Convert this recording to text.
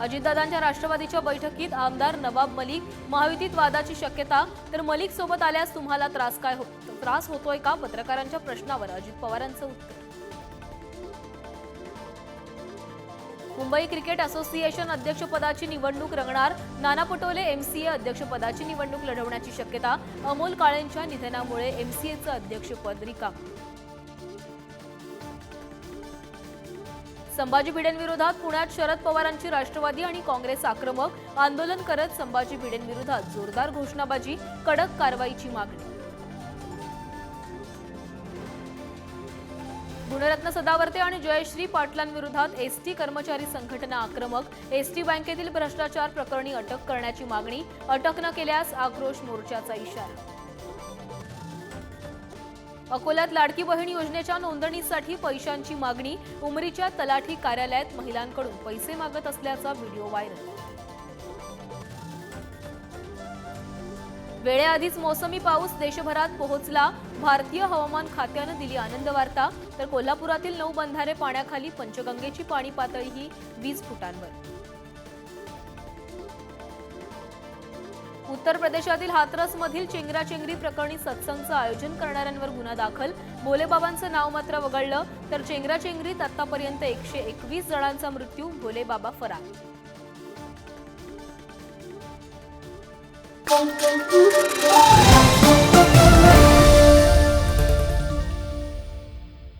अजितदादांच्या राष्ट्रवादीच्या बैठकीत आमदार नवाब मलिक महायुतीत वादाची शक्यता तर मलिक सोबत आल्यास तुम्हाला त्रास काय हो त्रास होतोय का? पत्रकारांच्या प्रश्नावर अजित पवारांचं उत्तर. मुंबई क्रिकेट असोसिएशन अध्यक्षपदाची निवडणूक रंगणार नाना पटोले एमसीए अध्यक्षपदाची निवडणूक लढवण्याची शक्यता अमोल काळेंच्या निधनामुळे एमसीएचं अध्यक्षपद रिकाम. संभाजी भिडेंविरोधात पुण्यात शरद पवारांची राष्ट्रवादी आणि काँग्रेस आक्रमक आंदोलन करत संभाजी भिडेंविरोधात जोरदार घोषणाबाजी कडक कारवाईची मागणी. गुणरत्न सदावर्ते आणि जयश्री पाटलांविरोधात एसटी कर्मचारी संघटना आक्रमक एसटी बँकेतील भ्रष्टाचार प्रकरणी अटक करण्याची मागणी अटक न केल्यास आक्रोश मोर्चाचा इशारा. अकोल्यात लाडकी बहीण योजनेच्या नोंदणीसाठी पैशांची मागणी उमरीच्या तलाठी कार्यालयात महिलांकडून पैसे मागत असल्याचा व्हिडिओ व्हायरल. वेळेआधीच मोसमी पाऊस देशभरात पोहोचला. भारतीय हवामान खात्यानं दिली आनंद वार्ता तर कोल्हापुरातील नऊ बंधारे पाण्याखाली पंचगंगेची पाणी पातळी ही वीस फुटांवर. उत्तर प्रदेशातील हाथरसमधील चेंगराचेंगरी प्रकरणी सत्संगचं आयोजन करणाऱ्यांवर गुन्हा दाखल. भोलेबाबांचं नाव मात्र वगळलं तर चेंगराचेंगरीत आतापर्यंत एकशे एकवीस जणांचा मृत्यू भोलेबाबा फरार.